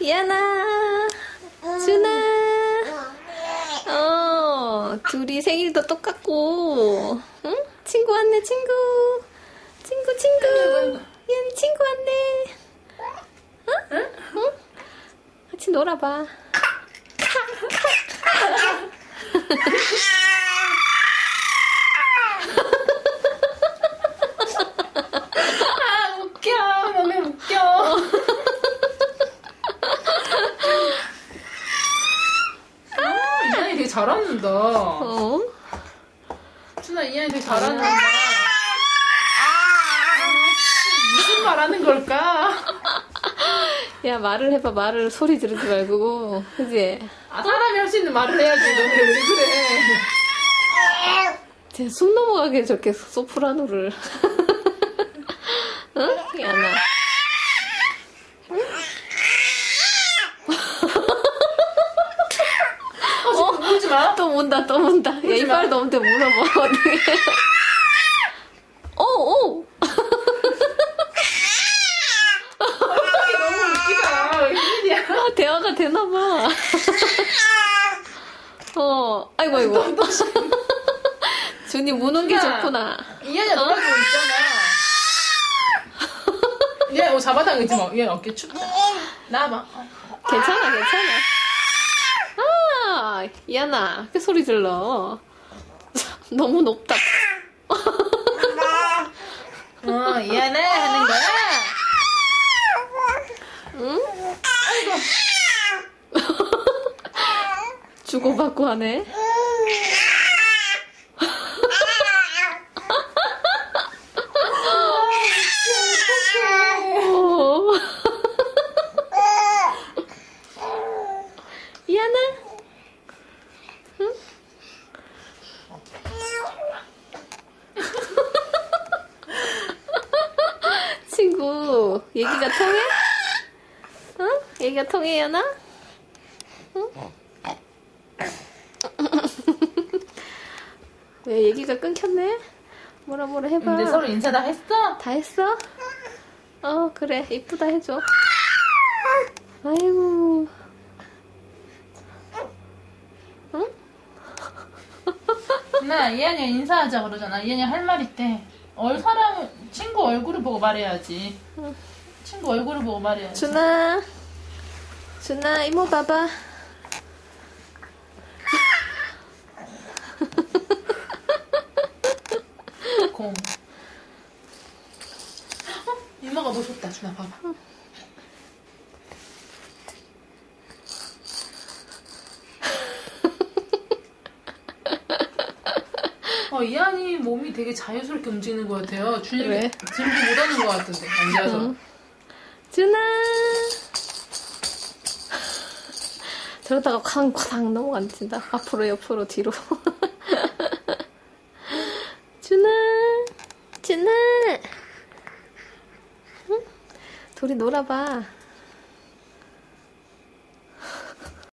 이하나, 준아. 어, 둘이 생일도 똑같고, 응? 친구 왔네, 친구. 친구, 친구. 이하나 친구 왔네. 응? 응? 같이 놀아봐. 아 웃겨 너네 웃겨 아, 이한이 되게 잘하는다 어? 준아 이한이 되게 잘하는다 아, 무슨 말 하는 걸까 야, 말을 해봐, 말을 소리 지르지 말고. 그지? 아 사람이 할 수 있는 말을 해야지 너네 왜 그래 쟤숨 넘어가게 저렇게 소프라노를. 응? 야나. 어 지금 울지 마 또 문다, 또 문다. 야. 이빨 너한테 물어봐, 어떡해. 오, 오! 너무 웃기다 웬일이야 아, 대화가 되나봐. 어, 아이고, 아이고. 준이 무는 게 준아. 좋구나. 이한이 놀아주고 있잖아 이한이 어 잡아당기지 마 이한이 어깨 춥다 나와봐 괜찮아, 괜찮아. 아, 이하나, 그 소리 질러. 너무 높다. 어 이한아 하는 거야 응? 아이고 주고받고 하네. 어. 이하나? 응? 얘기가 통해? 응? 얘기가 통해, 이하나? 응? 왜 얘기가 끊겼네? 뭐라 뭐라 해봐. 근데 서로 인사 다 했어? 다 했어? 어 그래 이쁘다 해줘 아이고 응? 나 이한이 인사하자 그러잖아. 이한이 할 말 있대. 얼 사람 친구 얼굴을 보고 말해야지. 친구 얼굴을 보고 말해야지. 준아 준아 이모 봐봐 공. 어? 이모가 뭐 줬다. 준아 봐봐. 어, 이한이 몸이 되게 자유스럽게 움직이는 것 같아요. 준이 왜? 들고 못하는 것 같은데 앉아서. 응. 준아 저러다가 쾅쾅 넘어간다 앞으로 옆으로 뒤로 준아 준아 응? 둘이 놀아봐